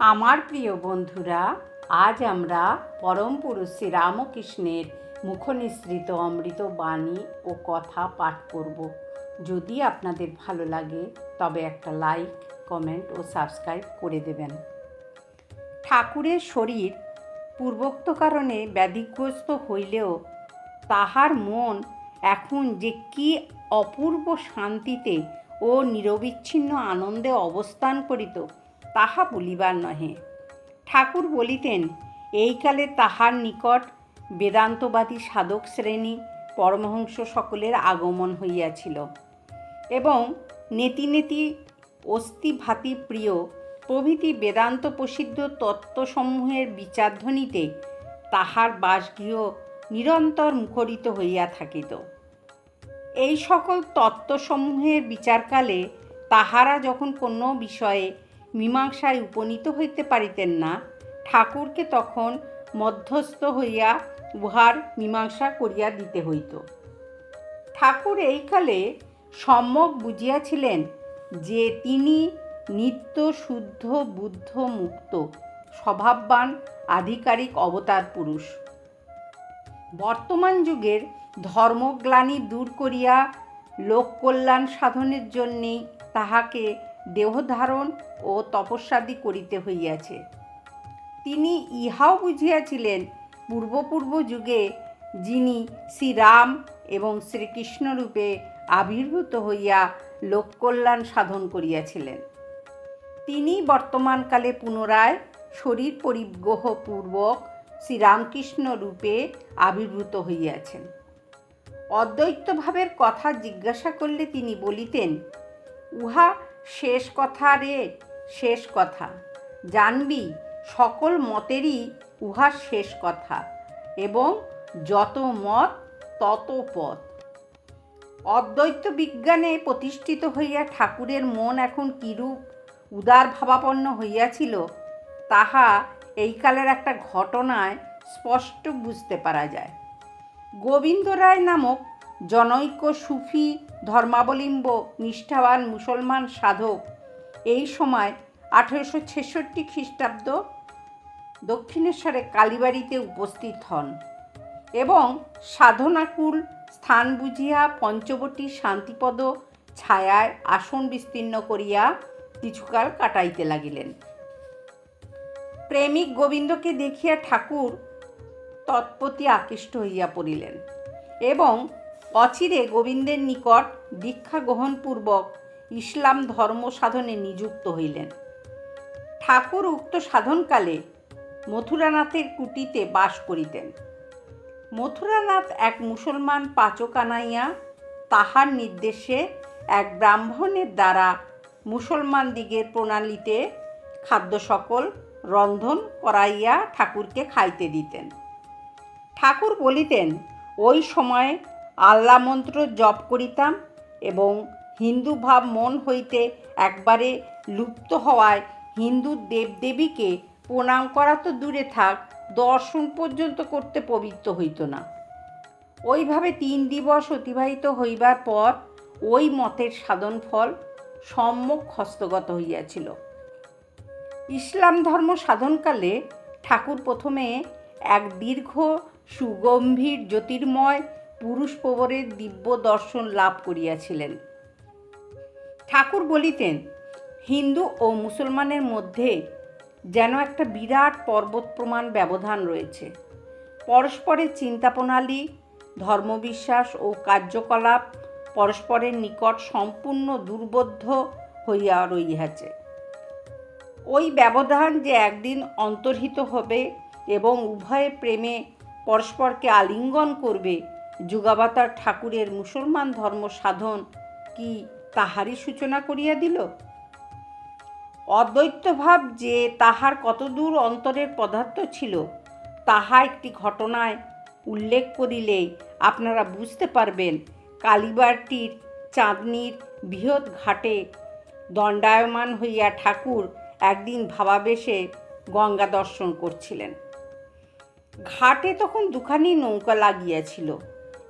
আমার প্রিয় বন্ধুরা, আজ আমরা পরম পুরুষ শ্রী রামকৃষ্ণের মুখনিসৃত অমৃত বাণী ও কথা পাঠ করব। যদি আপনাদের ভালো লাগে, তবে একটা লাইক, কমেন্ট ও সাবস্ক্রাইব করে দেবেন। ঠাকুরের শরীর পূর্বোক্ত কারণে ব্যাধিগ্রস্ত হইলেও তাহার মন এখন যে কি অপূর্ব শান্তিতে ও নিরবিচ্ছিন্ন আনন্দে অবস্থান করিত তাহা বলিবার নহে। ঠাকুর বলিতেন এইকালে তাহার নিকট বেদান্তবাদী সাধক শ্রেণি পরমহংস সকলের আগমন হইয়াছিল এবং নেতি নেতি অস্থি ভাতি প্রিয় প্রভৃতি বেদান্ত প্রসিদ্ধ তত্ত্বসমূহের বিচারধ্বনিতে তাহার বাসগৃহ নিরন্তর মুখরিত হইয়া থাকিত। এই সকল তত্ত্বসমূহের বিচারকালে তাহারা যখন কোনো বিষয়ে মীমাংসায় উপনীত হইতে পারিতেন না, ঠাকুরকে তখন মধ্যস্থ হইয়া উহার মীমাংসা করিয়া দিতে হইত। ঠাকুর এইকালে সম্যক বুঝিয়াছিলেন যে তিনি নিত্য শুদ্ধ বুদ্ধ মুক্ত, স্বভাববান, আধিকারিক অবতার পুরুষ। বর্তমান যুগের ধর্মগ্লানি দূর করিয়া লোক কল্যাণ সাধনের জন্যেই তাহাকে দেহধারণ ও তপস্যাদি করিতে হইয়াছে। তিনি ইহাও বুঝিয়াছিলেন, পূর্বপূর্ব যুগে যিনি শ্রীরাম এবং শ্রীকৃষ্ণরূপে আবির্ভূত হইয়া লোককল্যাণ সাধন করিয়াছিলেন। তিনি বর্তমানকালে পুনরায় শরীর পরিগ্রহ পূর্বক শ্রীরামকৃষ্ণ রূপে আবির্ভূত হইয়াছেন। অদ্বৈতভাবের কথা জিজ্ঞাসা করলে তিনি বলিতেন, উহা শেষ কথা রে, শেষ কথা। জানবি, সকল মতেরই উহা শেষ কথা এবং যত মত, তত পথ। অদ্বৈত বিজ্ঞানে প্রতিষ্ঠিত হইয়া ঠাকুরের মন এখন কিরূপ উদার ভাবাপন্ন হইয়াছিল, তাহা এই কালের একটা ঘটনায় স্পষ্ট বুঝতে পারা যায়। গোবিন্দ রায় নামক জনৈক সুফি ধর্মাবলম্ব নিষ্ঠাবান মুসলমান সাধক। এই সময় আঠেরোশো ছেষট্টি খ্রিস্টাব্দ দক্ষিণেশ্বরে কালীবাড়িতে উপস্থিত হন এবং সাধনাকুল স্থান বুঝিয়া পঞ্চবটী শান্তিপদ ছায়ায় আসন বিস্তীর্ণ করিয়া কিছুকাল কাটাইতে লাগিলেন। প্রেমিক গোবিন্দকে দেখিয়া ঠাকুর তৎপতি আকৃষ্ট হইয়া পড়িলেন এবং অচিরে গোবিন্দের নিকট দীক্ষা গ্রহণপূর্বক ইসলাম ধর্ম সাধনে নিযুক্ত হইলেন। ঠাকুর উক্ত সাধনকালে মথুরানাথের কুটিতে বাস করিতেন। মথুরানাথ এক মুসলমান পাচক আনাইয়া তাহার নির্দেশে এক ব্রাহ্মণের দ্বারা মুসলমান দিগের প্রণালীতে খাদ্য সকল রন্ধন করাইয়া ঠাকুরকে খাইতে দিতেন। ঠাকুর বলিতেন, ওই সময়ে আল্লা মন্ত্র জপ করিতাম এবং হিন্দু ভাব মন হইতে একবারে লুপ্ত হওয়ায় হিন্দু দেবদেবীকে প্রণাম করা তো দূরে থাক, দর্শন পর্যন্ত করতে পবিত্র হইত না। ওইভাবে তিন দিবস অতিবাহিত হইবার পর ওই মতের সাধন ফল সম্যক হস্তগত হইয়াছিল। ইসলাম ধর্ম সাধনকালে ঠাকুর প্রথমে এক দীর্ঘ সুগম্ভীর জ্যোতির্ময় পুরুষ প্রবরের দিব্য দর্শন লাভ করিয়াছিলেন। ঠাকুর বলিতেন, হিন্দু ও মুসলমানের মধ্যে যেন একটা বিরাট পর্বত প্রমাণ ব্যবধান রয়েছে। পরস্পরের চিন্তাপ্রণালী, ধর্মবিশ্বাস ও কার্যকলাপ পরস্পরের নিকট সম্পূর্ণ দুর্বোধ্য হইয়া রইয়াছে। ওই ব্যবধান যে একদিন অন্তর্হিত হবে এবং উভয়ে প্রেমে পরস্পরকে আলিঙ্গন করবে যুগাবতার ঠাকুরের মুসলমান ধর্ম সাধন কি তাহারই সূচনা করিয়া দিল? অদ্বৈতভাব যে তাহার কতদূর অন্তরের পদার্থ ছিল, তাহা একটি ঘটনায় উল্লেখ করিলেই আপনারা বুঝতে পারবেন কালীবারটির চাঁদনির বৃহৎ ঘাটে দণ্ডায়মান হইয়া ঠাকুর একদিন ভাবাবেশে গঙ্গা দর্শন করছিলেন। ঘাটে তখন দুখানি নৌকা লাগিয়াছিল।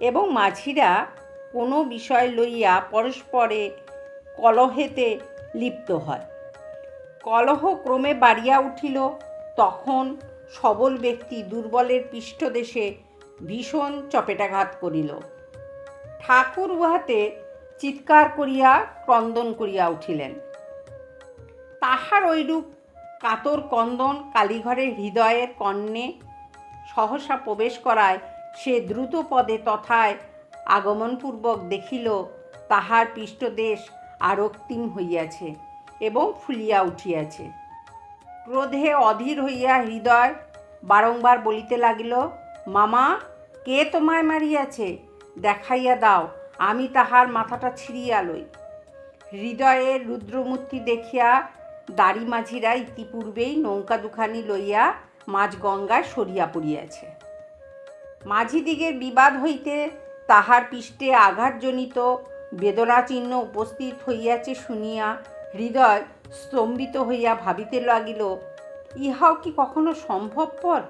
এবং মাঝিরা কোনো বিষয় লইয়া পরস্পরে কলহেতে লিপ্ত হয়। কলহ ক্রমে বাড়িয়া উঠিল, তখন সবল ব্যক্তি দুর্বলের পৃষ্ঠদেশে ভীষণ চপেটাঘাত করিল। ঠাকুর উহাতে চিৎকার করিয়া ক্রন্দন করিয়া উঠিলেন। তাহার ঐরূপ কাতর কন্দন কালীঘরের হৃদয়ের কর্ণে সহসা প্রবেশ করায় সে দ্রুত পদে তথায় আগমনপূর্বক দেখিল, তাহার পৃষ্ঠদেশ আরক্তিম হইয়াছে এবং ফুলিয়া উঠিয়াছে। ক্রোধে অধীর হইয়া হৃদয় বারংবার বলিতে লাগিল, মামা, কে তোমায় মারিয়াছে? দেখাইয়া দাও, আমি তাহার মাথাটা ছিঁড়িয়া লই। হৃদয়ের রুদ্রমূর্তি দেখিয়া দাড়ি মাঝিরা ইতিপূর্বেই নৌকা দুখানি লইয়া মাঝ গঙ্গায় সরিয়া পড়িয়াছে। মাঝিদিগের বিবাদ হইতে তাহার পৃষ্ঠে আঘাতজনিত বেদনাচিহ্ন উপস্থিত হইয়াছে শুনিয়া হৃদয় স্তম্ভিত হইয়া ভাবিতে লাগিল, ইহাও কি কখনো সম্ভবপর?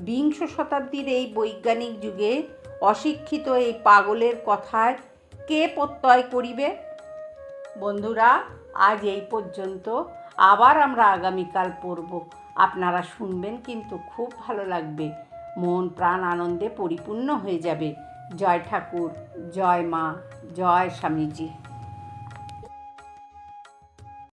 বিংশ শতাব্দীর এই বৈজ্ঞানিক যুগে অশিক্ষিত এই পাগলের কথায় কে প্রত্যয় করিবে? বন্ধুরা, আজ এই পর্যন্ত। আবার আমরা আগামীকাল পড়ব। আপনারা শুনবেন কিন্তু খুব ভালো লাগবে। মন প্রাণ আনন্দে পরিপূর্ণ হয়ে যাবে। জয় ঠাকুর জয় মা জয় স্বামীজি।